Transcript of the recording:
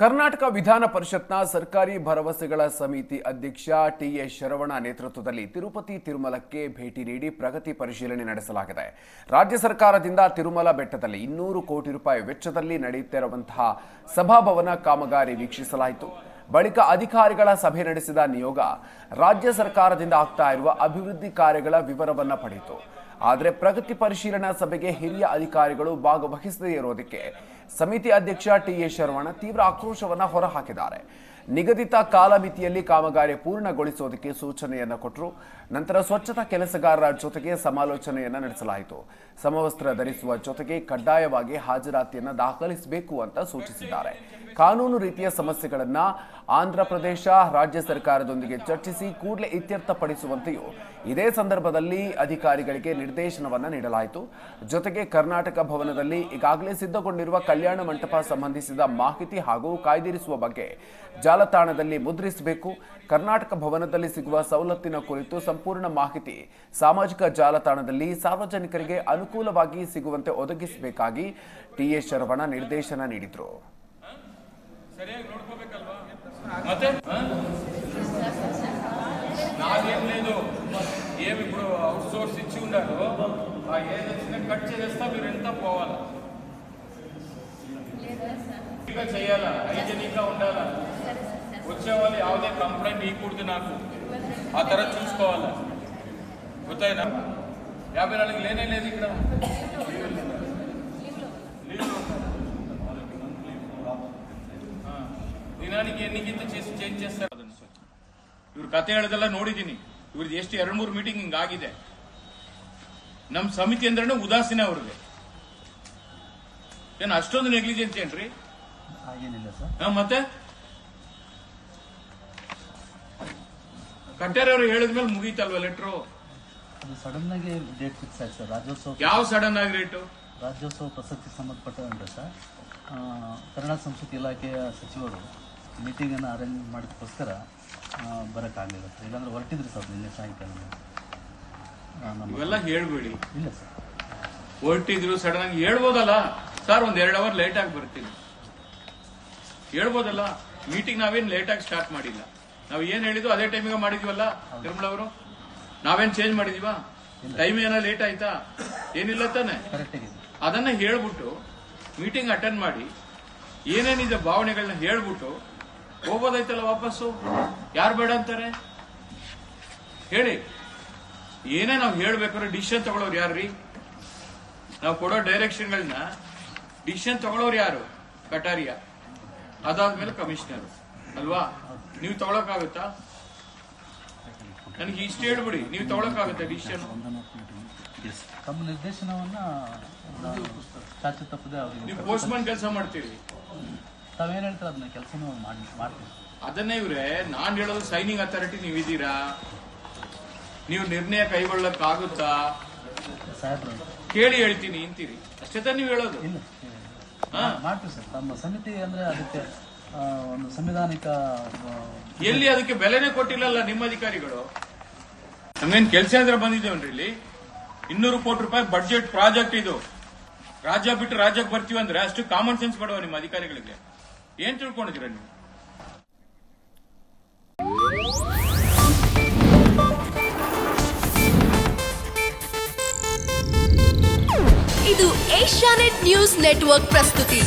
ಕರ್ನಾಟಕ ವಿಧಾನ ಪರಿಷತ್ನ ಸರ್ಕಾರಿ ಭರವಸೆಗಳ ಸಮಿತಿ ಅಧ್ಯಕ್ಷ ಟಿಎಸ್ ಶರವಣ ನೇತೃತ್ವದಲ್ಲಿ ತಿರುಪತಿ ತಿರುಮಲಕ್ಕೆ ಭೇಟಿ ನೀಡಿ ಪ್ರಗತಿ ಪರಿಶೀಲನೆ ನಡೆಸಲಾಗಿದೆ. ರಾಜ್ಯ ಸರ್ಕಾರದಿಂದ ತಿರುಮಲ ಬೆಟ್ಟದಲ್ಲಿ ಇನ್ನೂರು ಕೋಟಿ ರೂಪಾಯಿ ವೆಚ್ಚದಲ್ಲಿ ನಡೆಯುತ್ತಿರುವಂತಹ ಸಭಾಭವನ ಕಾಮಗಾರಿ ವೀಕ್ಷಿಸಲಾಯಿತು. ಬಳಿಕ ಅಧಿಕಾರಿಗಳ ಸಭೆ ನಡೆಸಿದ ನಿಯೋಗ ರಾಜ್ಯ ಸರ್ಕಾರದಿಂದ ಆಗ್ತಾ ಇರುವ ಅಭಿವೃದ್ಧಿ ಕಾರ್ಯಗಳ ವಿವರವನ್ನ ಪಡೆಯಿತು. ಆದರೆ ಪ್ರಗತಿ ಪರಿಶೀಲನಾ ಸಭೆಗೆ ಹಿರಿಯ ಅಧಿಕಾರಿಗಳು ಭಾಗವಹಿಸದೇ ಇರೋದಕ್ಕೆ ಸಮಿತಿ ಅಧ್ಯಕ್ಷ ಟಿ ಎ ಶರವಣ ತೀವ್ರ ಆಕ್ರೋಶವನ್ನ ಹೊರಹಾಕಿದ್ದಾರೆ. ನಿಗದಿತ ಕಾಲಮಿತಿಯಲ್ಲಿ ಕಾಮಗಾರಿ ಪೂರ್ಣಗೊಳಿಸೋದಕ್ಕೆ ಸೂಚನೆಯನ್ನ ಕೊಟ್ಟರು ನಂತರ ಸ್ವಚ್ಛತಾ ಕೆಲಸಗಾರರ ಜೊತೆಗೆ ಸಮಾಲೋಚನೆಯನ್ನು ನಡೆಸಲಾಯಿತು. ಸಮವಸ್ತ್ರ ಧರಿಸುವ ಜೊತೆಗೆ ಕಡ್ಡಾಯವಾಗಿ ಹಾಜರಾತಿಯನ್ನ ದಾಖಲಿಸಬೇಕು ಅಂತ ಸೂಚಿಸಿದ್ದಾರೆ. ಕಾನೂನು ರೀತಿಯ ಸಮಸ್ಯೆಗಳನ್ನ ಆಂಧ್ರ ಪ್ರದೇಶ ರಾಜ್ಯ ಸರ್ಕಾರದೊಂದಿಗೆ ಚರ್ಚಿಸಿ ಕೂಡಲೇ ಇತ್ಯರ್ಥಪಡಿಸುವಂತೆಯೂ ಇದೇ ಸಂದರ್ಭದಲ್ಲಿ ಅಧಿಕಾರಿಗಳಿಗೆ ನಿರ್ದೇಶನವನ್ನು ನೀಡಲಾಯಿತು. ಜೊತೆಗೆ ಕರ್ನಾಟಕ ಭವನದಲ್ಲಿ ಈಗಾಗಲೇ ಸಿದ್ಧಗೊಂಡಿರುವ ಕಲ್ಯಾಣ ಮಂಟಪ ಸಂಬಂಧಿಸಿದ ಮಾಹಿತಿ ಹಾಗೂ ಕಾಯ್ದಿರಿಸುವ ಬಗ್ಗೆ ಜಾಲತಾಣದಲ್ಲಿ ಮುದ್ರಿಸಬೇಕು. ಕರ್ನಾಟಕ ಭವನದಲ್ಲಿ ಸಿಗುವ ಸವಲತ್ತಿನ ಕುರಿತು ಸಂಪೂರ್ಣ ಮಾಹಿತಿ ಸಾಮಾಜಿಕ ಜಾಲತಾಣದಲ್ಲಿ ಸಾರ್ವಜನಿಕರಿಗೆ ಅನುಕೂಲವಾಗಿ ಸಿಗುವಂತೆ ಒದಗಿಸಬೇಕಾಗಿ ಟಿಎಸ್ ಶರವಣ ನಿರ್ದೇಶನ ನೀಡಿದರು. ಮತ್ತೆ నాదేం లేదు ఏమి ఇప్పుడు అవుట్ సోర్స్ ఇచ్చి ఉన్నారు ఆ ఏది వచ్చినా కట్ చేసేస్తా మీరు ఎంత పోవాలా ఇంకా చేయాలా హైజెనిక్గా ఉండాలా వచ్చే వాళ్ళు ಯಾವುದೇ కంప్లైంట్ ఇవ్వకూడదు నాకు ఆ తర్వాత చూసుకోవాలా ಗೊತ್ತಾಯ್ತಾ యాభై నాలుగు లేనే లేదు ఇక్కడ ದಿನಾನಿಗೆ ಎನ್ನಿಗಿಂತ ಚೇಂಜ್ ಚೇಂಜ್ చేస్తారు ಅದನ್ನು ಇವ್ರ ಕತೆ ಹೇಳೋದೆಲ್ಲ ನೋಡಿದ್ದೀನಿ ಇವ್ರದ್ದು ಎಷ್ಟು ಎರಡು ಮೂರು ಮೀಟಿಂಗ್ ಹಿಂಗ್ ಆಗಿದೆ ನಮ್ ಸಮಿತಿ ಅಂದ್ರೆ ಉದಾಸೀನ ಅವ್ರಿಗೆ ಏನ್ ಅಷ್ಟೊಂದು ನೆಗ್ಲಿಜೆನ್ಸ್ ಏನ್ರಿ ಹಾಗೇನಿಲ್ಲ ಸರ್ ಹಾ, ಮತ್ತೆ ಕಟ್ಟಾರವ್ರು ಹೇಳಿದ್ಮೇಲೆ ಮುಗೀತಲ್ವ ಲೆಟ್ರು ಅದು ಸಡನ್ ಆಗಿ ಡೇಟ್ ಫಿಕ್ಸ್ ಆಯ್ತು ಸರ್ ರಾಜ್ಯೋತ್ಸವ ಯಾವ ಸಡನ್ ಆಗಿ ರೇಟು ರಾಜ್ಯೋತ್ಸವ ಪ್ರಸಕ್ತಿ ಸಂಬಂಧಪಟ್ಟಂತೆ ಸರ್ ಆ, ಕನ್ನಡ ಸಂಸ್ಕೃತಿ ಇಲಾಖೆಯ ಸಚಿವರು ಮೀಟಿಂಗನ್ನು ಅರೇಂಜ್ ಮಾಡೋದಕ್ಕೋಸ್ಕರ ಸರ್ ಇಲ್ಲಾಂದ್ರೆ ಹೊರಟಿದ್ರು ಸರ್ ನಿನ್ನೆ ಸಾಯಂಕಾಲ. ಇವೆಲ್ಲ ಹೇಳ್ಬೇಡಿ. ಇಲ್ಲ ಸರ್. ಹೊರಟಿದ್ರು ಸಡನ್ ಆಗಿ ಹೇಳ್ಬೋದಲ್ಲ? ಸರ್ ಒಂದ್ ಎರಡು ಅವರ್ ಲೇಟ್ ಆಗಿ ಬರ್ತೀನಿ. ಹೇಳ್ಬೋದಲ್ಲ? ಮೀಟಿಂಗ್ ನಾವೇನು ಲೇಟ್ ಆಗಿ ಸ್ಟಾರ್ಟ್ ಮಾಡಿಲ್ಲ. ನಾವು ಏನ್ ಹೇಳಿದ್ವು ಅದೇ ಟೈಮಿಗೆ ಮಾಡಿದ್ವಲ್ಲ ನಿರ್ಮಲ ಅವರು? ನಾವೇನ್ ಚೇಂಜ್ ಮಾಡಿದೀವಾ? ಟೈಮ್ ಏನೋ ಲೇಟ್ ಆಯ್ತಾ? ಏನಿಲ್ಲ ತಾನೆ. ಅದನ್ನ ಹೇಳ್ಬಿಟ್ಟು ಮೀಟಿಂಗ್ ಅಟೆಂಡ್ ಮಾಡಿ ಏನೇನಿದೆ ಭಾವನೆಗಳನ್ನ ಹೇಳ್ಬಿಟ್ಟು ಹೋಗೋದೈತಲ್ಲ ವಾಪಸ್ಸು? ಯಾರು ಬೇಡ ಅಂತಾರೆ? ಹೇಳಿ. ಏನೇ ನಾವು ಹೇಳ್ಬೇಕಾದ್ರೆ ಡಿಸಿಷನ್ ತಗೊಳ್ಳೋರು ಯಾರ್ರಿ? ನಾವು ಕೊಡೋ ಡೈರೆಕ್ಷನ್ಗಳನ್ನ ಡಿಸಿಷನ್ ತಗೊಳ್ಳೋರು ಯಾರು? ಕಟಾರಿಯ. ಅದಾದ್ಮೇಲೆ ಕಮಿಷನರ್ ಅಲ್ವಾ? ನೀವು ತಗೊಳಕ್ಕಾಗುತ್ತಾ? ನನಗೆ ಇಷ್ಟ ಹೇಳ್ಬಿಡಿ. ನೀವು ತಗೊಳಕ್ಕಾಗುತ್ತಾ ಡಿಸಿಷನ್ ತಮ್ಮ ನಿರ್ದೇಶನವನ್ನ ನಾವು ಪೋಸ್ಟ್ಮನ್ ಕೆಲಸ ಮಾಡ್ತೀರಿ. ತಾವೇನು ಹೇಳ್ತಾರೆ ಅದನ್ನ ಕೆಲಸ ಮಾಡಿ ಮಾಡ್ತೀವಿ ಅದನ್ನೇ ಇವ್ರೆ ನಾನ್ ಹೇಳೋದು ಸೈನಿಂಗ್ ಅಥಾರಿಟಿ ನೀವಿದ್ದೀರಾ ನೀವು ನಿರ್ಣಯ ಕೈಗೊಳ್ಳಕ್ಕಾಗುತ್ತಾ? ಆಗುತ್ತಾ ಕೇಳಿ ಹೇಳ್ತೀನಿ ಅಂತೀರಿ ಅಷ್ಟೇ ತಾನೇ ನೀವು ಹೇಳೋದು. ಇಲ್ಲ. ಹಾ. ಮಾಡ್ತೀವಿ ಸರ್. ತಮ್ಮ ಸಮಿತಿ ಅಂದ್ರೆ ಅದಕ್ಕೆ ಆ, ಒಂದು ಸಂವಿಧಾನಿಕ ಆ, ಎಲ್ಲಿ ಅದಕ್ಕೆ ಬೆಲೆನೇ ಕೊಟ್ಟಿಲ್ಲಲ್ಲ ನಿಮ್ಮ ಅಧಿಕಾರಿಗಳು? ನಮ್ಗೇನ್ ಕೆಲಸ ಅಂದ್ರೆ ಬಂದಿದ್ದೇವನ್ರಿ ಇಲ್ಲಿ? ಇನ್ನೂರು ಕೋಟಿ ರೂಪಾಯಿ ಬಡ್ಜೆಟ್ ಪ್ರಾಜೆಕ್ಟ್ ಇದು. ರಾಜ್ಯ ಬಿಟ್ಟು ರಾಜ್ಯಕ್ಕೆ ಬರ್ತೀವಿ ಅಂದ್ರೆ ಅಷ್ಟು ಕಾಮನ್ ಸೆನ್ಸ್ ಕೊಡುವ ನಿಮ್ಮ ಅಧಿಕಾರಿಗಳಿಗೆ. ಏನ್ ತಿಳ್ಕೊಂಡಿದ್ದೀರ ನೀವು? ಇದು ಏಷ್ಯಾನೆಟ್ ನ್ಯೂಸ್ ನೆಟ್ವರ್ಕ್ ಪ್ರಸ್ತುತಿ.